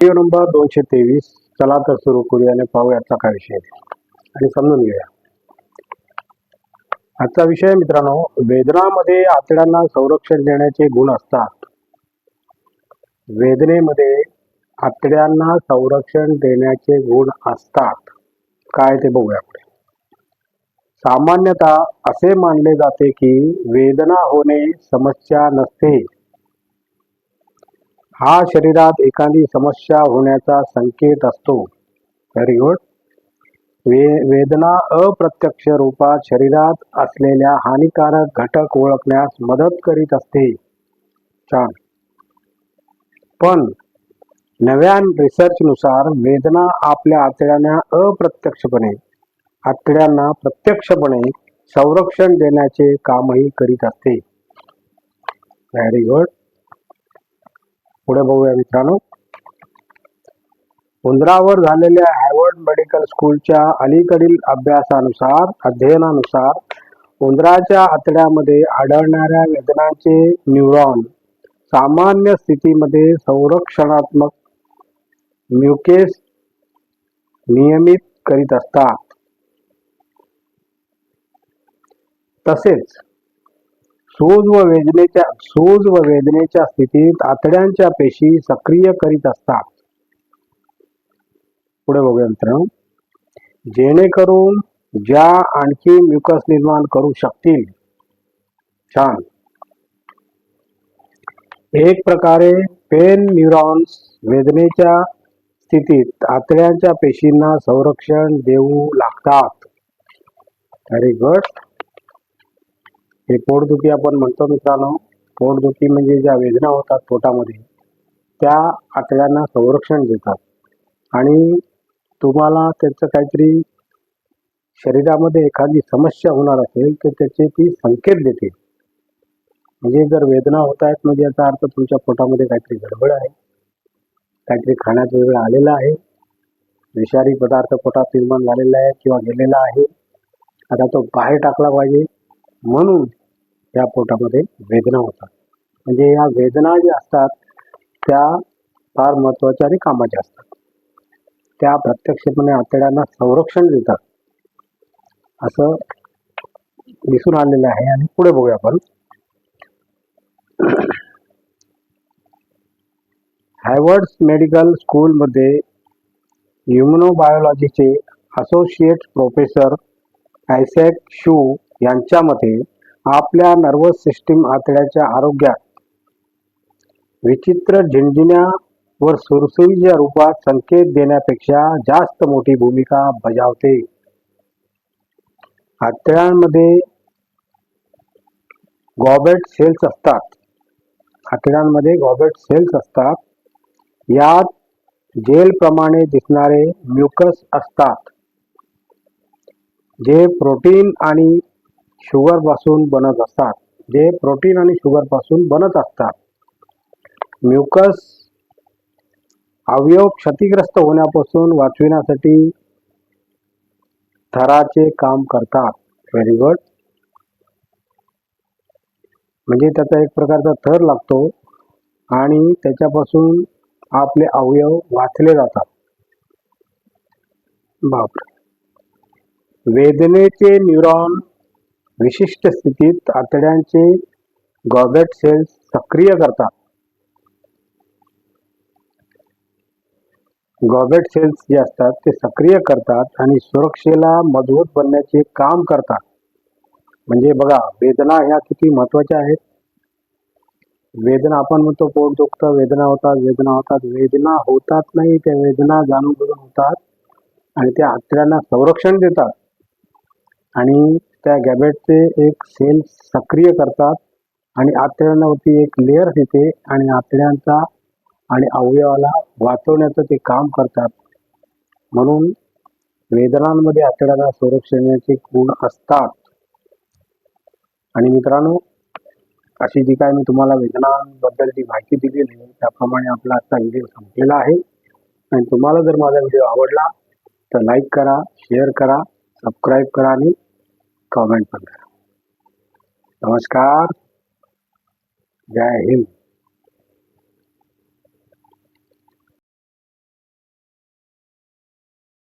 Video number दोनशे तेवीस. चला तर सुरू करूया आणि पाहूया काय विषय आणि समजून घेऊया. आजचा विषय मित्रांनो वेदनामध्ये आतड्यांना संरक्षण देण्याचे गुण असतात. वेदनेमध्ये आतड्यांना संरक्षण देण्याचे गुण असतात. काय ते बघूया पुढे. सामान्यतः असे मानले जाते की वेदना होणे समस्या नसते. हा शरीरात एखादी समस्या होण्याचा संकेत असतो. व्हेरी गुड वे वेदना अप्रत्यक्ष रूपात शरीरात असलेल्या हानिकारक घटक ओळखण्यास मदत करीत असते. छान. पण नव्या रिसर्चनुसार वेदना आपल्या आतड्यांना अप्रत्यक्षपणे आतड्यांना प्रत्यक्षपणे संरक्षण देण्याचे कामही करीत असते. व्हेरी गुड पुढे बघूया मित्रांनो. उंदरावर झालेल्या हॅवर्ड मेडिकल स्कूलच्या अलीकडील अभ्यासानुसार अध्ययनानुसार उंदराच्या आतड्यामध्ये आढळणाऱ्या वेदनांचे न्यूरॉन सामान्य स्थितीमध्ये संरक्षणात्मक म्युकेस नियमित करीत असतात. तसेच सोज व वेदनेच्या सोज व वेदनेच्या स्थितीत आतड्यांच्या पेशी सक्रिय करीत असतात. पुढे बघूया मित्रांनो. जेणेकरून ज्या आणखी म्युकस निर्माण करू शकतील. छान. एक प्रकारे पेन न्यूरॉन्स वेदनेच्या स्थितीत आतड्यांच्या पेशींना संरक्षण देऊ लागतात. व्हेरी गुड हे पोटदुखी आपण म्हणतो मित्रांनो. पोटदुखी म्हणजे ज्या वेदना होतात पोटामध्ये त्या आतड्यांना संरक्षण देतात. आणि तुम्हाला त्याचं काहीतरी शरीरामध्ये एखादी समस्या होणार असेल तर त्याचे ती संकेत देते. म्हणजे जर वेदना होत आहेत म्हणजे याचा अर्थ तुमच्या पोटामध्ये काहीतरी गडबड आहे. काहीतरी खाण्यात वेगळं आलेला आहे. विषारी पदार्थ पोटात निर्माण झालेला आहे किंवा गेलेला आहे. आता तो बाहेर टाकला पाहिजे. म्हणून त्या पोटामध्ये वेदना होतात. म्हणजे या वेदना ज्या असतात त्या फार महत्त्वाच्या आणि कामाच्या असतात. त्या प्रत्यक्षपणे आतड्यांना संरक्षण देतात. असं दिसून आलेलं आहे आणि पुढे बघूया आपण. हायवर्ड्स मेडिकल स्कूलमध्ये इम्युनोबायोलॉजीचे असोसिएट प्रोफेसर आयसेक शू यांच्या मते आपल्या नर्वस सिस्टीम आतड्याच्या आरोग्यात. विचित्र झिंझिण्या व सुरसुरीच्या रूपात संकेत देण्यापेक्षा जास्त मोठी भूमिका बजावते. आतड्यांमध्ये गॉबेट सेल्स असतात. आतड्यांमध्ये गॉबेट सेल्स असतात. यात जेलप्रमाणे दिसणारे म्युकस असतात. जे प्रोटीन आणि शुगरपासून बनत असतात. जे प्रोटीन आणि शुगरपासून बनत असतात. म्युकस अवयव क्षतिग्रस्त होण्यापासून वाचविण्यासाठी थराचे काम करतात. व्हेरी गुड म्हणजे त्याचा एक प्रकारचा थर लागतो आणि त्याच्यापासून आपले अवयव वाचले जातात. बापरे. वेदनेचे न्यूरॉन विशिष्ट स्थितीत आतड्यांचे गॉबेट सेल्स सक्रिय करतात. गॉबेट सेल्स जे असतात ते सक्रिय करतात आणि सुरक्षेला मजबूत बनण्याचे काम करतात. म्हणजे बघा वेदना ह्या किती महत्त्वाच्या आहेत. वेदना आपण म्हणतो पोट दुखतं वेदना होतात वेदना होतात. वेदना होतात नाही त्या वेदना जाणून बुजून होतात आणि त्या आतड्यांना संरक्षण देतात. आणि त्या गॅबेटचे एक सेल सक्रिय करतात आणि आतड्यांवरती एक लेअर येते आणि आतड्यांचा आणि अवयवाला वाचवण्याचं ते काम करतात. म्हणून वेदनांमध्ये आतड्यांना संरक्षणाचे गुण असतात. आणि मित्रांनो अशी जी काय मी तुम्हाला वेदनांबद्दल जी माहिती दिलेली आहे त्याप्रमाणे आपला आजचा व्हिडिओ संपलेला आहे. आणि तुम्हाला जर माझा व्हिडिओ आवडला तर लाईक करा शेअर करा सबस्क्राईब करा आणि कमेंट पण करा नमस्कार. जय हिंद.